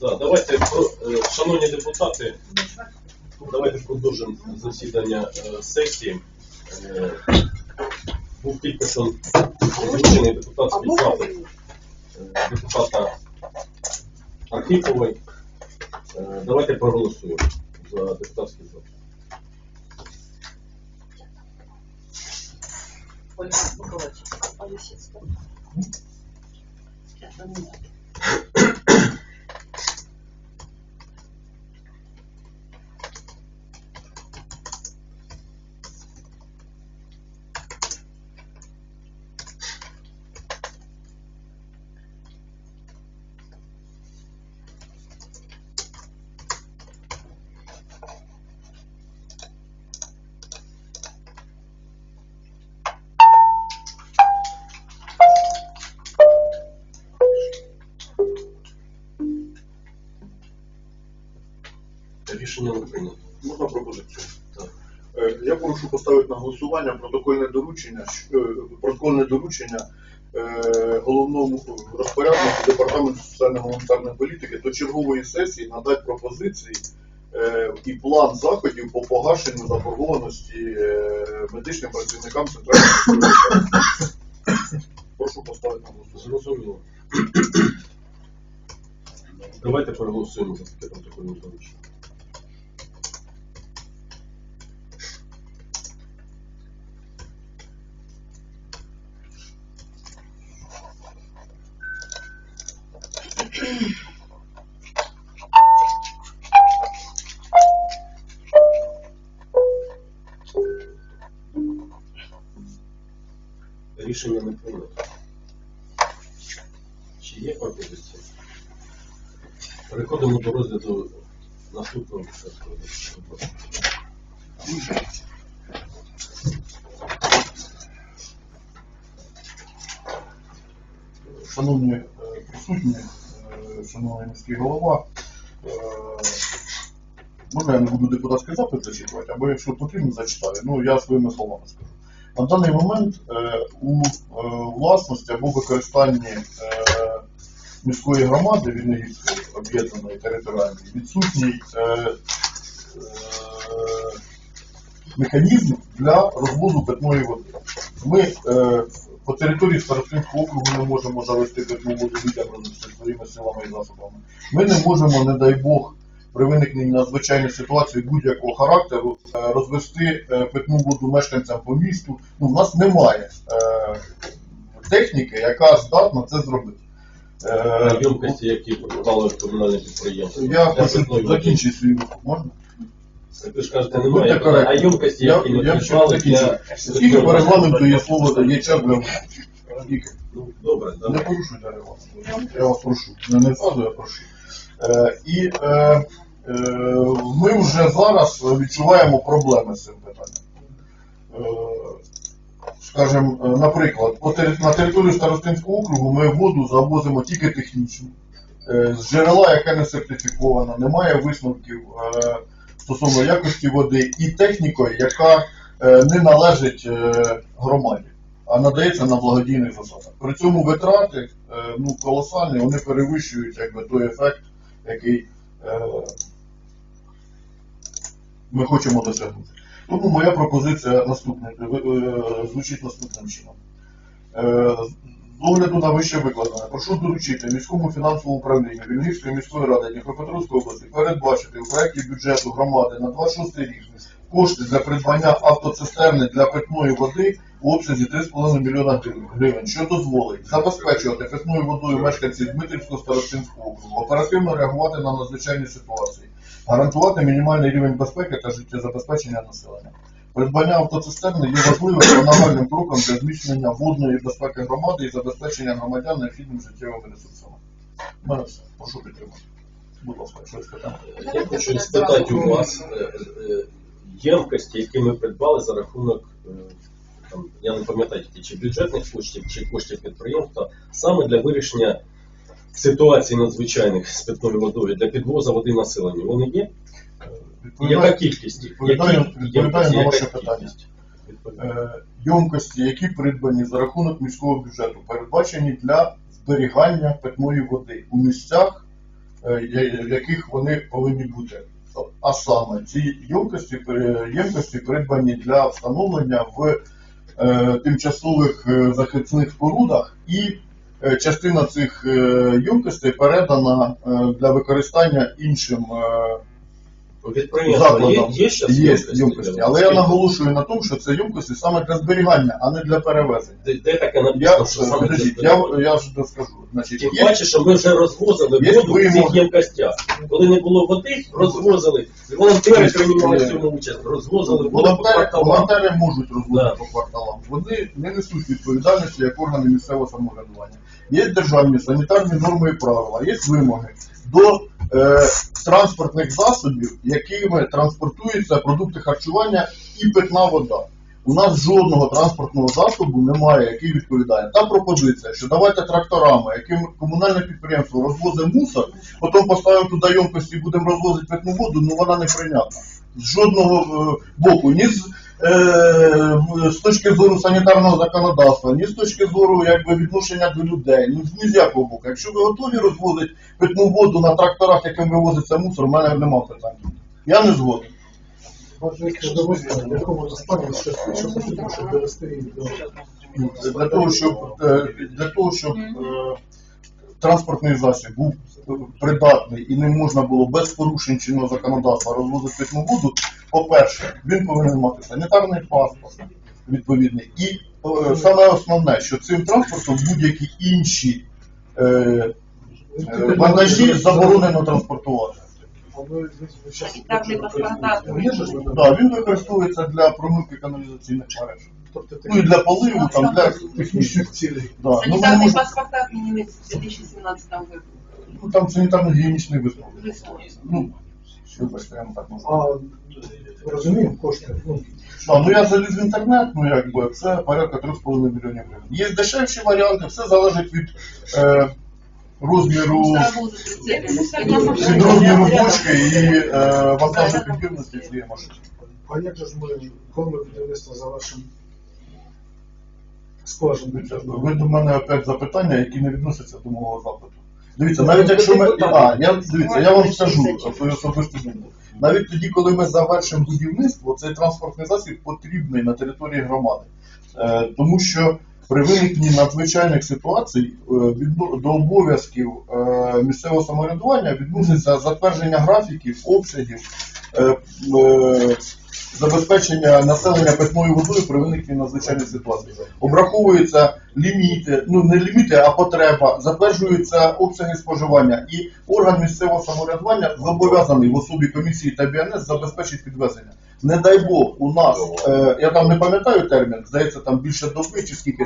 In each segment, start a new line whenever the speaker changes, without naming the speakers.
Да, давайте, про- е, шановні депутати, давайте продовжимо засідання е, сесії. Е, Був тільки що озвучений депутатський запит е, депутата Архіпової. Е, Давайте проголосуємо за депутатський запит.
Ольга Миколаївич, а?
Рішення прийнято.
Можна пропозицію? Е, Я прошу поставити на голосування протокольне доручення, е, протокольне доручення е, головному розпоряднику департаменту соціально-гуманітарної політики до чергової сесії надати пропозиції і план заходів по погашенню заборгованості медичним працівникам центральної. Прошу поставити на голосування.
Зрозуміло. Давайте проголосуємо за таке протокольне доручення. Рішення не прийнято. Чи є пропозиція? Переходимо до розгляду наступного депутатського.
Шановні е, присутні, е, шановний міський голова, е, можна я не буду депутатський запит зачитувати, або якщо потрібно, зачитаю. Ну, я своїми словами скажу. На даний момент е, у е, власності або використанні е, міської громади Віннигівської об'єднаної територіальної відсутній механізм для розводу питної води. Ми по території Старостинського округу не можемо завести питну воду людям своїми силами і засобами. Ми не можемо, не дай Бог, при виникненні надзвичайної ситуації будь-якого характеру е, розвести е, питну воду мешканцям по місту. Ну, в нас немає е, техніки, яка здатна це зробити.
Ємкості, які продавали комунальне підприємство.
я хочу закінчити свій виступ, можна?
Ви ж кажете, немає, а ємкості, які придбали для...
Скільки по регламенту є слово дає час для Скільки?
Добре,
Не порушуйте регламент. Я вас прошу. Не не зразу, я прошу. Е, і е, е, ми вже зараз відчуваємо проблеми з цим питанням. Скажем, е, наприклад, на територію Старостинського округу ми воду завозимо тільки технічно. Е, з джерела, яке не сертифіковано, немає висновків стосовно якості води і технікою, яка не належить громаді, а надається на благодійних засадах. При цьому витрати ну, колосальні, вони перевищують якби, той ефект, який е, ми хочемо досягнути. Тому моя пропозиція наступна, е, е, звучить наступним чином. Е, З огляду на вище викладене, прошу доручити міському фінансовому управлінню Вільгівської міської ради Дніпропетровської області передбачити у проєкті бюджету громади на 26 рік кошти для придбання автоцистерни для питної води у обсязі 3,5 мільйона гривень, що дозволить забезпечувати питною водою мешканців Дмитрівського старостинського округу, оперативно реагувати на надзвичайні ситуації, гарантувати мінімальний рівень безпеки та життєзабезпечення населення. Придбання автоцистерни є важливим та кроком для зміцнення водної безпеки громади і забезпечення громадян необхідними життєвими ресурсами. Мене все. Прошу підтримати. Будь ласка, щось питання.
Я хочу спитати у вас е, е, ємкості, які ми придбали за рахунок, е, там, я не пам'ятаю, тільки, чи бюджетних коштів, чи коштів підприємства, саме для вирішення ситуацій надзвичайних з питною водою, для підвозу води населенню. Вони є? Яка кількість?
Відповідаю-
Які
відповідаю на ваше питання. Е, Йомкості, які придбані за рахунок міського бюджету, передбачені для зберігання питної води у місцях, е, в яких вони повинні бути. А саме ці ємкості, е, ємкості придбані для встановлення в тимчасових е, захисних спорудах, і е, частина цих е, ємкостей передана е, для використання іншим е,
є, є щас
Є
ємкості
але я наголошую на тому, що це ємкості саме для зберігання, а не для перевезення.
Де, де таке
Я,
написано, що саме
подождіть,
для
я, я ж доскажу. Значить,
Тим
є
паче, що ми вже розвозили
Є
воду в
вимоги.
цих ємкостях. Коли не було води, розвозили. І волонтери
Тобто,
приймали в
е,
цьому участь, розвозили воду по
волонтери,
кварталам.
волонтери можуть
Да.
по кварталам. Вони не несуть відповідальності як органи місцевого самоврядування. Є державні санітарні норми і правила, є вимоги до е, транспортних засобів, якими транспортуються продукти харчування і питна вода. У нас жодного транспортного засобу немає, який відповідає. Та пропозиція, що давайте тракторами, яким комунальне підприємство розвозить мусор, потім поставимо туди ємкості і будемо розвозити питну воду, ну вона не прийнятна. З жодного е, боку, ні з, з точки зору санітарного законодавства, ні з точки зору якби, відношення до людей, ні, з- ні з якого боку. Якщо ви готові розвозити питну воду на тракторах, яким вивозиться мусор, в мене немає питань. Я не згоден. Для того, щоб е, для того, щоб е, транспортний засіб був е, придатний і не можна було без порушень чинного законодавства розвозити питну воду, по-перше, він повинен мати санітарний паспорт відповідний. І е, саме основне, що цим транспортом будь-які інші е, е, вантажі заборонено транспортувати.
Санітарний
Да, він використовується для промивки каналізаційних мереж.
Тобто
Ну і для поливу, там, для
технічних цілей.
Да. Ну, ми не можемо-
паспорта отменены в 2017 году.
ну, там санітарно-гігієнічний висновок. Ну, я не так.
А розуміємо, кошти. Ну,
А, ну я заліз в інтернет, ну якби це порядка 3,5 мільйонів гривень. Є дешевші варіанти, все залежить від е, розміру,
Мусоровозы
від розміру бочки і е, вантажопідйомності цієї машини.
а як же ж ми, коли ми будівництво завершимо скважину?
Ви до мене опять запитання, які не відносяться до мого запиту. Дивіться, навіть якщо ми. А, я дивіться, я вам скажу свою особисту думку. Навіть тоді, коли ми завершимо будівництво, цей транспортний засіб потрібний на території громади. Е, тому що при виникненні надзвичайних ситуацій е, до обов'язків е, місцевого самоврядування відноситься затвердження графіків, обсягів, забезпечення населення питною водою при виникненні надзвичайних ситуацій. Обраховуються ліміти, ну не ліміти, а потреба, затверджуються обсяги споживання, і орган місцевого самоврядування зобов'язаний в особі комісії та БНС забезпечити підвезення. Не дай Бог, у нас, е, я там не пам'ятаю термін, здається, там більше доби чи скільки,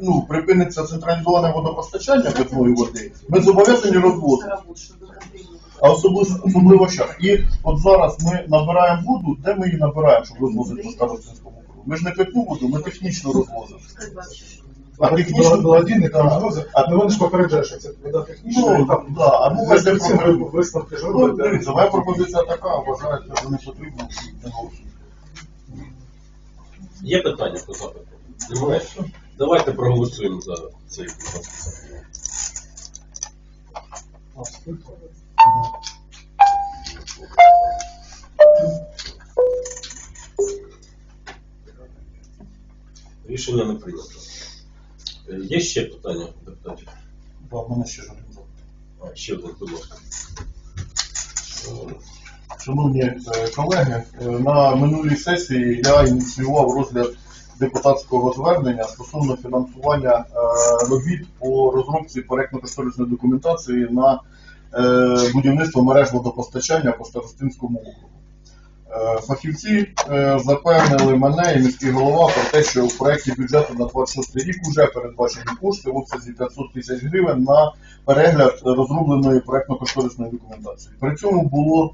ну, припиниться централізоване водопостачання питної води, ми зобов'язані розвозити. А особливо, особливо що. І от зараз ми набираємо воду, де ми її набираємо, щоб розвозити по Старостинському кругу. Ми ж не питну воду, ми технічно розвозимо. А технічно
Благодійник
Да.
розвозить, а вони ж попереджають, що це вода технічна,
Ну,
і там
да, а ну, про-
висновки ж
Ну, дивіться, моя пропозиція така, вважається, що не потрібно.
Є питання по запиту? Немає? Давайте проголосуємо за цей запит. Рішення не прийнято. Е, Є ще питання, депутатів?
Да, в мене ще ж один запит.
Ще один, будь ласка.
Шановні е, колеги, е, на минулій сесії я ініціював розгляд депутатського звернення стосовно фінансування робіт по розробці проектно-кошторисної документації на будівництво мереж водопостачання по Старостинському округу. Е, Фахівці е, запевнили мене і міський голова про те, що в проєкті бюджету на 26 рік вже передбачені кошти в обсязі 500 тисяч гривень на перегляд розробленої проектно-кошторисної документації. При цьому було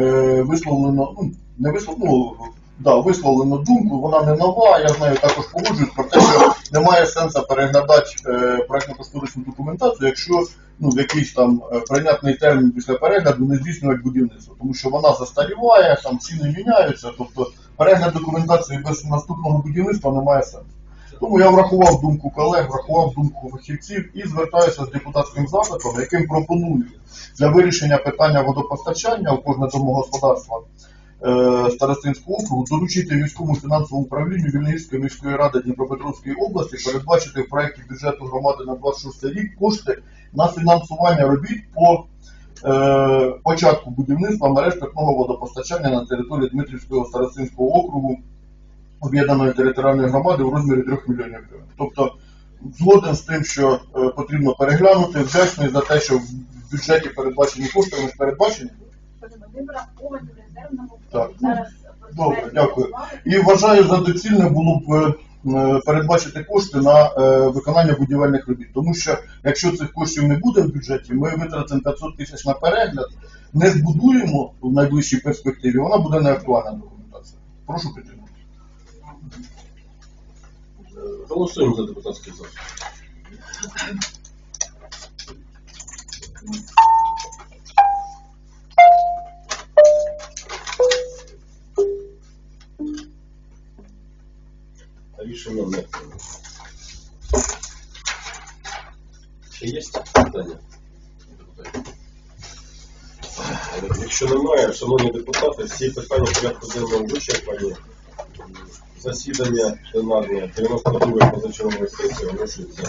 е, висловлено, ну, не висловлено, ну, да, висловлено думку, вона не нова, я з нею також погоджуюсь про те, що немає сенсу переглядати е, проектно-кошторисну документацію, якщо ну, в якийсь там е, прийнятний термін після перегляду не здійснювати будівництво, тому що вона застаріває, там ціни міняються, тобто перегляд документації без наступного будівництва не має сенсу. Тому я врахував думку колег, врахував думку фахівців і звертаюся з депутатським запитом, яким пропоную для вирішення питання водопостачання у кожне домогосподарство е, Старостинського округу доручити міському фінансовому управлінню Вільнівської міської ради Дніпропетровської області передбачити в проєкті бюджету громади на 26 рік кошти на фінансування робіт по е, початку будівництва мереж питного водопостачання на території Дмитрівського Старостинського округу об'єднаної територіальної громади в розмірі 3 мільйонів гривень. Тобто згоден з тим, що е, потрібно переглянути, вдячний за те, що в бюджеті передбачені кошти, вони передбачені.
Вони враховані в резервному
Так.
Зараз
Добре, дякую. І вважаю за доцільне було б е, е, передбачити кошти на е, виконання будівельних робіт. Тому що якщо цих коштів не буде в бюджеті, ми витратимо 500 тисяч на перегляд, не збудуємо в найближчій перспективі, вона буде неактуальна документація. Прошу підтримати.
Голосуємо за депутатський запит. Рішення не прийнято. Ще є питання? Е, Якщо немає, шановні депутати, всі питання порядку денного вичерпані. Засідання пленарне 92-ї позачергової сесії оголошується.